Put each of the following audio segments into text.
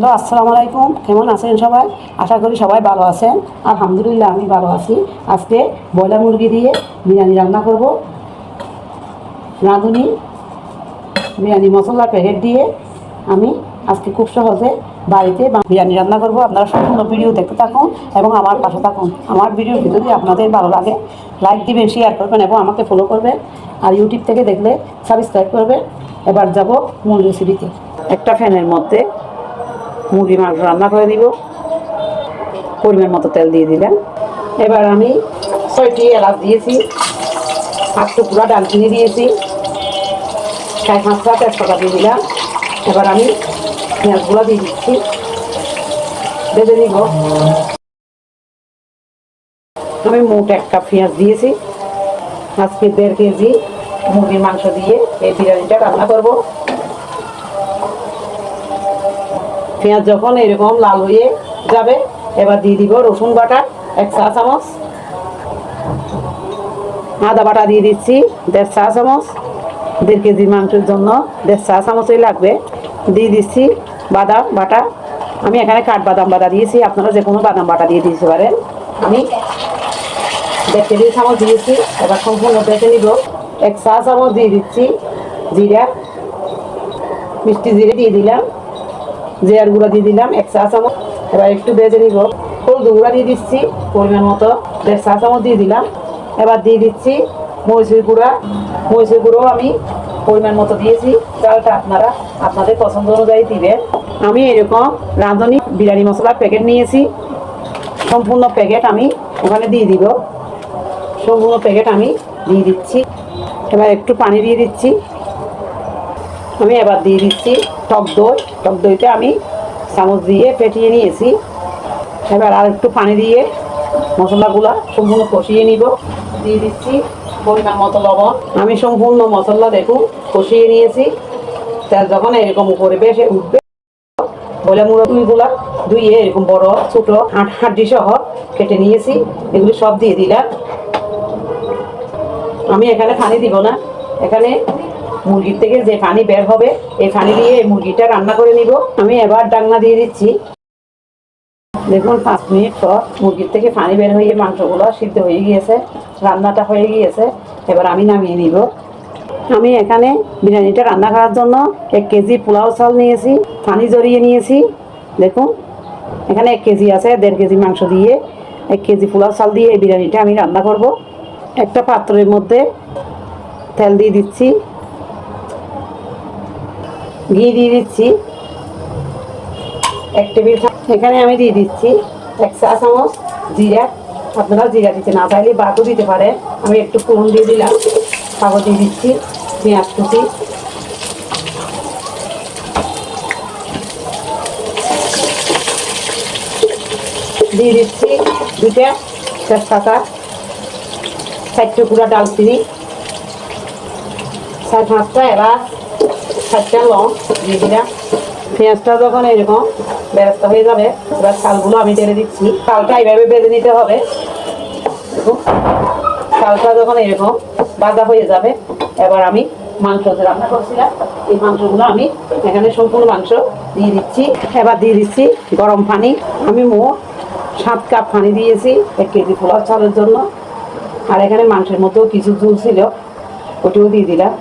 Hello, আসসালামু আলাইকুম। কেমন আছেন সবাই? আশা করি সবাই ভালো আছেন। আলহামদুলিল্লাহ, আমি ভালো আছি। আজকে ব্রয়লার মুরগি দিয়ে বিরিয়ানি রান্না করব। রাঁধুনি, বিরিয়ানি মশলা, প্যাকেট দিয়ে আমি আজকে খুব সহজে বাড়িতে বিরিয়ানি রান্না করব। আপনারা সম্পূর্ণ ভিডিও দেখতে থাকুন এবং আমার পাশে থাকুন। আমার ভিডিও যদি আপনাদের ভালো লাগে, লাইক দিবেন শেয়ার করবেন এবং আমাকে ফলো করবেন। আর ইউটিউব থেকে দেখলে সাবস্ক্রাইব করবেন। এবার যাব মূল রেসিপিতে একটা ফ্যানের মধ্যে মুরগি মাংস রান্না করে দিব। পরিমাণ মতো তেল দিয়ে দিলাম। এবার আমি ছয়টি এলাচ দিয়েছি আট টুকরা ডালচিনি দিয়েছি চার পাঁচটা তেজপাতা দিয়ে দিলাম। এবার আমি পেঁয়াজগুলো দিয়ে দিচ্ছি। বেঁধে দিব আমি মোট এক কাপ পেঁয়াজ দিয়েছি। আজকে দেড় কেজি মুরগির মাংস দিয়ে এই বিরিয়ানিটা রান্না করব। পেঁয়াজ যখন এরকম লাল হয়ে যাবে, এবার দিয়ে দিব রসুন বাটা, এক চা চামচ। আদা বাটা দিয়ে দিচ্ছি, দেড় চা চামচ। দেড় কেজি মাংসের জন্য দেড় চা চামচই লাগবে। দিয়ে দিচ্ছি বাদাম বাটা। আমি এখানে কাঠ বাদাম বাটা দিয়েছি, আপনারা যে কোনো বাদাম বাটা দিয়ে দিতে পারেন। আমি দেড় কেজি চামচ দিয়েছি, এবার সম্পূর্ণ বেঁচে নিব। এক চা চামচ দিয়ে দিচ্ছি জিরা। মিষ্টি জিরে দিয়ে দিলাম। জিরার গুঁড়া দিয়ে দিলাম, এক চা চামচ। এবার একটু বেজে নিব। হলুদ গুঁড়া দিয়ে দিচ্ছি, পরিমাণ মতো। দেড় চা চামচ দিয়ে দিলাম। এবার দিয়ে দিচ্ছি মরিচের গুঁড়া। মরিচের গুঁড়ো আমি পরিমাণ মতো দিয়েছি। চালটা আপনারা আপনাদের পছন্দ অনুযায়ী দিবেন। আমি এরকম রাঁধুনি বিরিয়ানি মশলার প্যাকেট নিয়েছি। সম্পূর্ণ প্যাকেট আমি ওখানে দিয়ে দিব। সম্পূর্ণ প্যাকেট আমি দিয়ে দিচ্ছি। এবার একটু পানি দিয়ে দিচ্ছি। আমি এবার দিয়ে দিচ্ছি টক দই। টক দইটা আমি চামচ দিয়ে ফেটিয়ে নিয়েছি। এবার আর একটু পানি দিয়ে মশলাগুলা সম্পূর্ণ কষিয়ে নিব। দিয়ে দিচ্ছি পরিমাণ মতো লবণ। আমি সম্পূর্ণ মশলা দেখুন কষিয়ে নিয়েছি। তেল যখন এরকম উপরে বেশে উঠবে, বলে মুরগিগুলা ধুইয়ে এরকম বড় ছোট হাট হাড্ডি সহ কেটে নিয়েছি। এগুলি সব দিয়ে দিলাম। আমি এখানে পানি দিব না। এখানে মুরগির থেকে যে পানি বের হবে, এই পানি দিয়ে এই মুরগিটা রান্না করে নিব। আমি এবার ডাকনা দিয়ে দিচ্ছি। দেখুন, পাঁচ মিনিট পর মুরগির থেকে পানি বের হয়ে মাংসগুলো সিদ্ধ হয়ে গিয়েছে, রান্নাটা হয়ে গিয়েছে। এবার আমি নামিয়ে নিব। আমি এখানে বিরিয়ানিটা রান্না করার জন্য এক কেজি পোলাও চাল নিয়েছি পানি জড়িয়ে নিয়েছি। দেখুন, এখানে এক কেজি আছে, দেড় কেজি মাংস দিয়ে এক কেজি পোলাও চাল দিয়ে এই বিরিয়ানিটা আমি রান্না করব। একটা পাত্রের মধ্যে তেল দিয়ে দিচ্ছি। ঘি দিয়ে দিচ্ছি। এক টেবিল এখানে আমি দিয়ে দিচ্ছি এক চা চামচ জিরা। আপনারা জিরা দিতে না চাইলে বাটও দিতে পারে আমি একটু ফোড়ন দিয়ে দিলাম। কাগজ দিয়ে দিচ্ছি পেঁয়াজ কুচি। দিয়ে দিচ্ছি দুটা তেজপাতা, চার টুকরা ডালচিনি, চার পাঁচটা এলাচ চারটা লং, দিয়ে পেঁয়াজটা যখন এরকম ব্যস্ত হয়ে যাবে, এবার চালগুলো আমি ঢেলে দিচ্ছি। চালটা এইভাবে বেঁধে নিতে হবে। চালটা যখন এরকম বাজা হয়ে যাবে, এবার আমি মাংস রান্না করছিলাম, এই মাংসগুলো আমি এখানে সম্পূর্ণ মাংস দিয়ে দিচ্ছি। এবার দিয়ে দিচ্ছি গরম পানি। আমি মোট সাত কাপ পানি দিয়েছি এক কেজি পোলাও চালের জন্য। আর এখানে মাংসের মতো কিছু ঝুল ছিল, ওটিও দিয়ে দিলাম।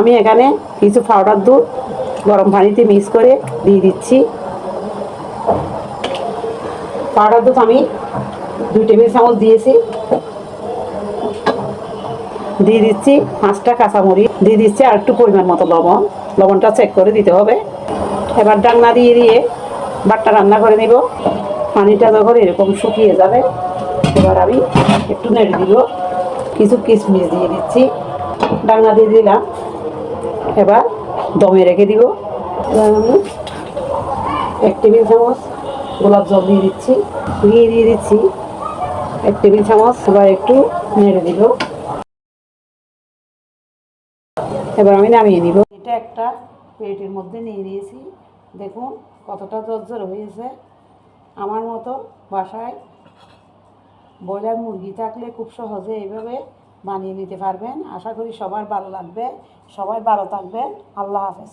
আমি এখানে কিছু পাউডার দুধ গরম পানিতে মিক্স করে দিয়ে দিচ্ছি। পাউডার দুধ আমি দুই টেবিল চামচ দিয়েছি। দিয়ে দিচ্ছি পাঁচটা কাঁচামরিচ। দিয়ে দিচ্ছি আর একটু পরিমাণ মতো লবণ। লবণটা চেক করে দিতে হবে। এবার ডান্না দিয়ে দিয়ে বাটটা রান্না করে নিব। পানিটা যখন এরকম শুকিয়ে যাবে, এবার আমি একটু নেড়ে দিব। কিছু কিশমিশ দিয়ে দিচ্ছি। ডান্না দিয়ে দিলাম। এবার দমে রেখে দিব। এক টেবিল চামচ গোলাপ জল দিয়ে দিচ্ছি ঘি দিয়ে দিচ্ছি। এক টেবিল চামচ এবার একটু নেড়ে দিব। এবার আমি নামিয়ে নিব। এটা একটা প্লেটের মধ্যে নিয়ে নিয়েছি। দেখুন কতটা জর্জর হয়েছে। আমার মতো বাসায় ব্রয়লার মুরগি থাকলে খুব সহজে এইভাবে বানিয়ে নিতে পারবেন। আশা করি সবার ভালো লাগবে। সবাই ভালো থাকবেন। আল্লাহ হাফেজ।